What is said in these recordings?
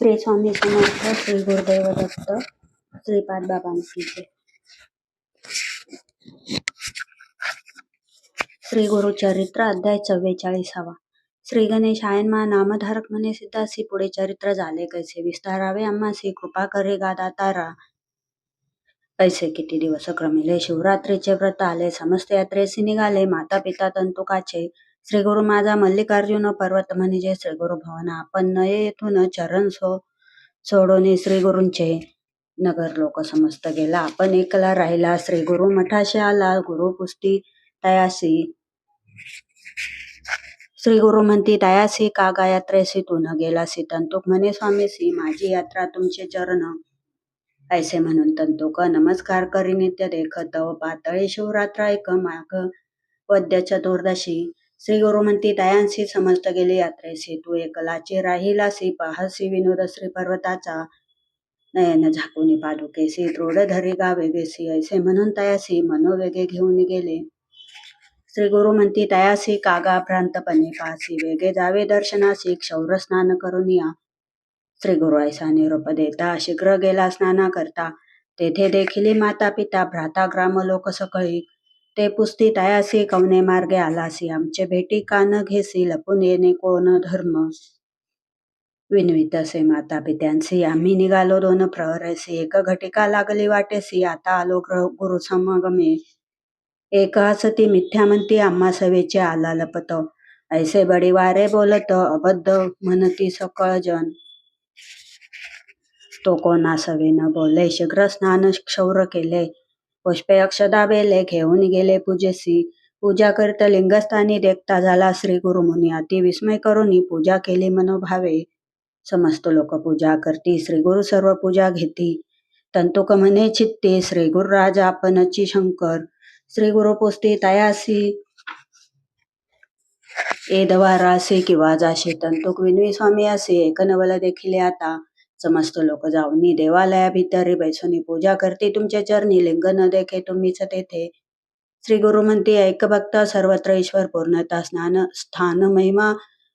श्री स्वामी समर्थ श्री गुरुदेव दत्त श्रीपाद बाबांची श्री श्री गुरुचरित्र अध्याय चव्वेचाळीसावा. श्री गणेश आयनमा नामधारक म्हणे सिद्धासी पुढे चरित्र झाले कैसे? विस्तारावे आम्हासी कृपा करे गादा तारा. ऐसे किती दिवस क्रमिले शिवरात्रीचे व्रत आले समस्त यात्रेसी निघाले माता पिता तंतुकाचे श्री गुरु माझा मल्लिकार्जुन पर्वत म्हणजे श्री गुरु भवन आपण नये येथून चरण सो सोडून श्री गुरूंचे नगर लोक समस्त गेला. आपण एकला राहिला श्री गुरु मठाशी आला गुरु पुष्टी तयासी. श्री गुरु म्हणती तयासी कागा यात्रेसी तू न गेलासी तंतुक? म्हणे स्वामीसी माझी यात्रा तुमचे चरण. ऐसे म्हणून तंतुक नमस्कार करी नित्य देखत पातळी शिवरात्र ऐक माग वद्य चतुर्दशी. श्री गुरु म्हणती दयांशी समस्त गेले यात्रेसी तू एकलाचे राहिलासी पाहसी विनोद श्री पर्वताचा. नयन झाकून पादुकेसी दृढ धरी गा वेगेसी ऐसे म्हणून तयासी मनोवेगे घेऊन गेले. श्री गुरु म्हणती तयासी कागा भ्रांतपणे पासी वेगे जावे दर्शनासी क्षौर स्नान करून या. श्री गुरु ऐसा निरोप देता शीघ्र गेला स्नाना करता. तेथे देखिली माता पिता भ्राता ग्राम लोक सकळी. ते पुस्ती तयासी कवने मार्गे आलासी आमचे भेटी. कान घेसी लपून येणे कोण धर्म? विनवित असे माता पित्यांसी आम्ही निघालो दोन प्रहरसी एक घटिका लागली वाटेसी आता आलो ग्रह गुरु समागमे. एक हसती मिथ्या म्हणती आम्हा सवेचे आला लपत ऐसे बडी वारे बोलत अबद्ध म्हणती सकळ जन. तो कोणा सवे न बोले शीघ्र स्नान क्षौर केले. पुष्पे अक्षदा बेले घेऊन गेले पूजेसी. पूजा करत लिंगस्थानी देखता झाला श्री गुरु मुनी. अति विस्मय करून पूजा केली मनोभावे. समस्त लोक पूजा करती श्री गुरु सर्व पूजा घेती. तंतुक म्हणे चित्ते श्री गुरु राजा आपणची शंकर. श्री गुरु पुस्ती तयासी. ए दवारासी किंवा जाशी तंतुक विनवी स्वामी असे एक नवल देखील आता. समस्त लोक जाऊनी देवालया भितरी बैसोनी पूजा करते. तुमच्या चरणी लिंग न देखे तुम्हीच तेथे. श्री गुरु म्हणते ऐक भक्त सर्वत्र ईश्वर पूर्णता स्नान स्थान महिमा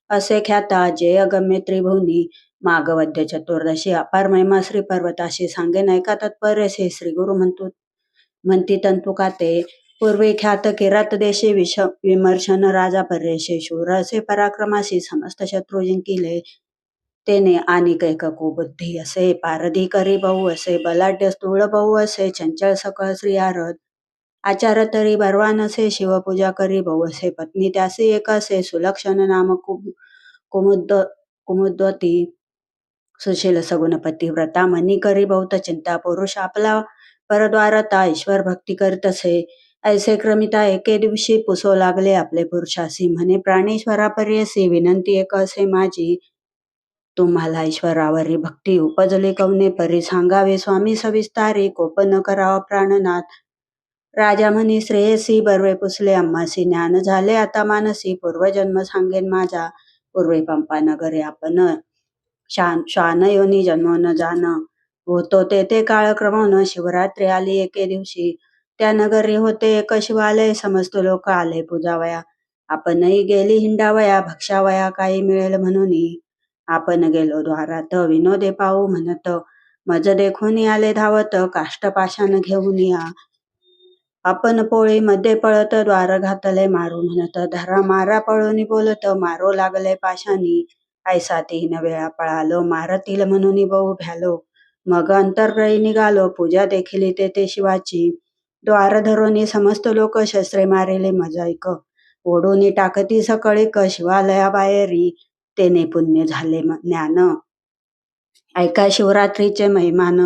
असे ख्याता. जय अगम्य त्रिभुवनी. मागवद्य चतुर्दशी अपार महिमा श्री पर्वताशी सांगेन ऐका तत्पर्यसे श्री गुरु म्हणतो म्हणती तंतुका ते पूर्वी ख्यात किरात देशी विष विमर्शन राजा पर्यशे शूर असे पराक्रमाशी समस्त शत्रू जिंकिले तेने आणि कैक कुबुद्धी असे पारधी करी बहू असे बलाढ्य स्थूळ बहु असे चंचल सकळ श्री आरद. आचार तरी बर्वान असे शिवपूजा करी बहू असे पत्नी त्यासी एक असे सुलक्षण नाम कुम कुमुद कुमुद्वती सुशील सगुणपती व्रता मनी करी बहुत चिंता पुरुष आपला परद्वारता ईश्वर भक्ती करतसे ऐसे क्रमिता एके दिवशी पुसो लागले आपले पुरुषासी. म्हणे प्राणेश्वरापर्यसी विनंती एक असे माझी. तुम्हाला ईश्वरावरी भक्ती उपजली कवने परी सांगावे स्वामी सविस्तारी कोपन करावा प्राणनाथ. राजा म्हणी श्रेयसी बर्वे पुसले अम्मासी ज्ञान झाले आता मानसी पूर्वजन्म सांगेन माझा. पूर्वे पंपा नगरे आपण शान श्वानयोनी जन्म न जाण होतो ते ते काळ क्रमवण शिवरात्री आली एके दिवशी. त्या नगरी होते एक शिवालय समस्त लोक आले पूजावया. आपणही गेली हिंडावया भक्षावया काही मिळेल म्हणून आपण गेलो द्वारात. विनोदे पाहू म्हणत मज देखून आले धावत काष्टपाशान घेऊन या. आपण पोळी मध्ये पळत द्वार घातले मारू म्हणत धरा मारा पळून बोलत मारो लागले पाशानी. ऐसा तीन वेळा पळालो मारतील म्हणून बहु भ्यालो. मग अंतर्ग्रही निघालो पूजा देखील ते शिवाची. द्वार धरून समस्त लोक शस्त्रे मारिले मजाईक ओढून टाकती सकळीक शिवालया बाहेरी तेने पुण्य झाले ज्ञान. ऐका शिवरात्रीचे महिमान.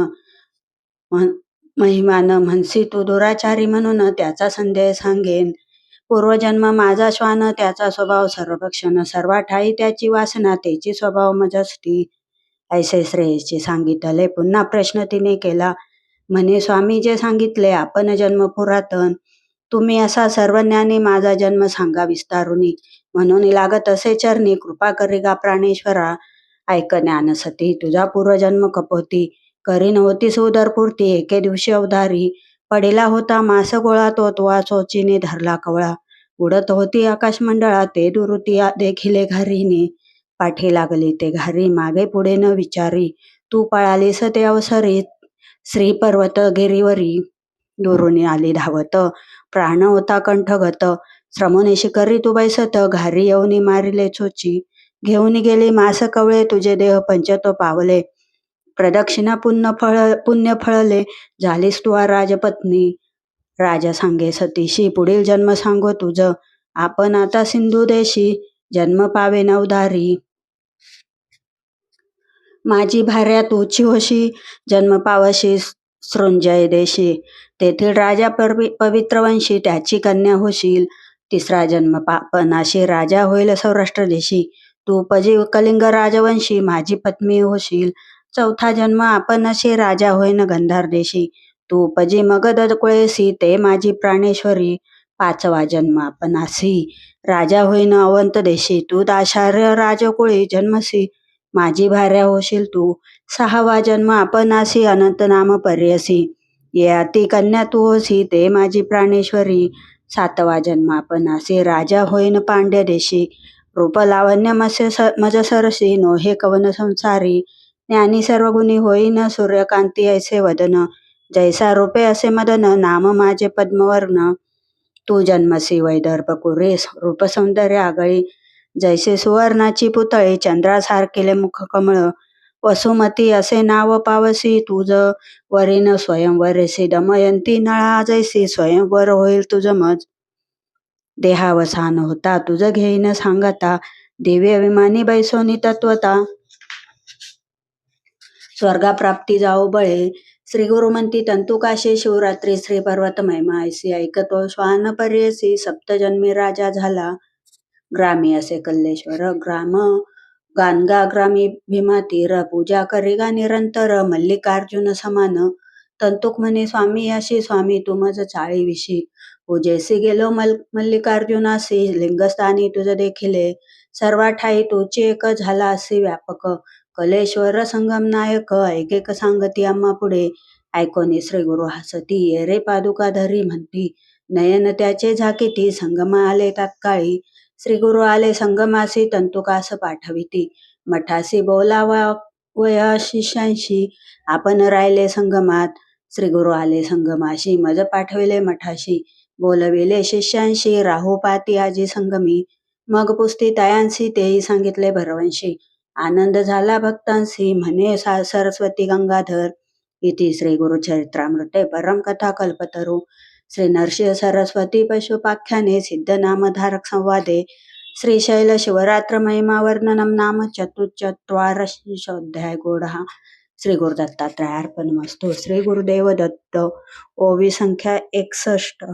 महिमान म्हणसी तू दुराचारी म्हणून त्याचा संदेह सांगेन. पूर्वजन्म माझा श्वान त्याचा स्वभाव सर्वभक्षण. सर्वा ठाई त्याची वासना त्याची स्वभाव मजस्ती. ऐसे श्रेयसचे सांगितले पुन्हा प्रश्न तिने केला. म्हणे स्वामी जे सांगितले आपण जन्म पुरातन. तुम्ही असा सर्वज्ञानी माझा जन्म सांगा विस्तारुनी. म्हणून लागत असे चरणी कृपा करी गा प्राणेश्वरा. ऐक ज्ञानसती तुझा पूर्वजन्म कपोती करीन होती सुदरपूर्ती एके दिवशी अवधारी. पडिला होता मास गोळा तो तुवा चोचीने धरला कवळा. उडत होती आकाश मंडळा ते दुरुती देखिले घरीने. पाठी लागली ते घारी मागे पुढे न विचारी. तू पळालीस ते अवसरीत श्री पर्वत गिरीवरी दुरून आली धावत प्राण होता कंठगत. श्रमोनेशी करी तू बैसत घारी येऊनी मारिले छोची. घेऊन गेली मास कवळे तुझे देह पंचतो पावले. प्रदक्षिणा पुण्य फळ पुण्य फळले झालीस तू आ राजपत्नी. राजा सांगे सतीशी पुढील जन्म सांगो तुझ. आपण आता सिंधू देशी जन्म पावे नवधारी माझी भार्या तूची होशी जन्म पावशी सृंजय देशी. तेथील राजा पवित्रवंशी पवित्र वंशी त्याची कन्या होशील. तिसरा जन्म पापनाशी राजा होईल सौराष्ट्र देशी तू पजी कलिंग राजवंशी माझी पत्नी होशील. चौथा जन्म आपण अशी राजा होईन गंधार देशी तू पजी मगध कुळेसी ते माझी प्राणेश्वरी. पाचवा जन्म आपण असी राजा होईन अवंत देशी. तू दाशार्य राजकुळी जन्मसी माझी भार्या होशील तू. सहावा जन्म आपण असी अनंत नाम पर्यसी. ये अति कन्या तू होसी ते माझी प्राणेश्वरी. सातवा जन्म. आपण असे राजा होईन पांड्य देशी. रूप लावण्य मत्स्य स- मज सरसी नोहे कवन संसारी. ज्ञानी सर्व गुणी होईन सूर्यकांती ऐसे वदन. जैसा रूपे असे मदन. नाम माझे पद्मवर्ण. तू जन्मसी वैदर्भ कुरेस रूप सौंदर्य आगळी. जैसे सुवर्णाची पुतळे चंद्रासारखेले मुख कमळ. वसुमती असे नाव पावसी तुझ. वरीन स्वयंवरेसी दमयंती नळा जैसी स्वयंवर होईल तुझ मज. देहावसान होता तुझ घेईन सांगता. दिव्य विमानी बैसोनी तत्वता. स्वर्गाप्राप्ती जाओ बळे. श्री गुरुमंती तंतुकाशी शिवरात्री श्री पर्वत महिमा ऐसी ऐकतो. श्वान पर्यसी सप्तजन्मी राजा झाला. ग्रामी असे कल्लेश्वर ग्राम गानगा ग्रामी भीमा तीर पूजा करीगा निरंतर मल्लिकार्जुन समान तंतुक म्हणे स्वामी अशी स्वामी तुमच चाळीविषयी पूजेसी गेलो मल मल्लिकार्जुनासी लिंगस्थानी तुझ देखिले. सर्वा ठाई तुझी एक झाला असे व्यापक. कलेश्वर संगम नायक ऐकेक सांगती आम्हा पुढे. ऐकोनी श्री गुरु हसती ये रे पादुका धरी म्हणती. नयन त्याचे झाकिती संगमा आले तात्काळी. श्री गुरु आले संगमासी तंतुकास पाठविती. मठासी बोलावा वया शिष्यांशी आपण राहिले संगमात. श्री गुरु आले संगमाशी. मज पाठविले मठाशी. बोलविले शिष्यांशी. राहू पाती आजी संगमी. मग पुस्ती तयांशी तेही सांगितले भरवंशी. आनंद झाला भक्तांशी. म्हणे सरस्वती गंगाधर. इति श्री गुरुचरित्रामृते परम कथा कल्पतरू. श्री नरसिंह सरस्वती पशुपाख्याने सिद्धनामधारक संवादे श्रीशैल शिवरात्र महिमा वर्णनम नाम चतुश्चत्वारशोऽध्याय गोढा श्री गुरुदत्तात्रयार्पणमस्तु श्री गुरुदेव दत्त ओवी संख्या एकसष्ट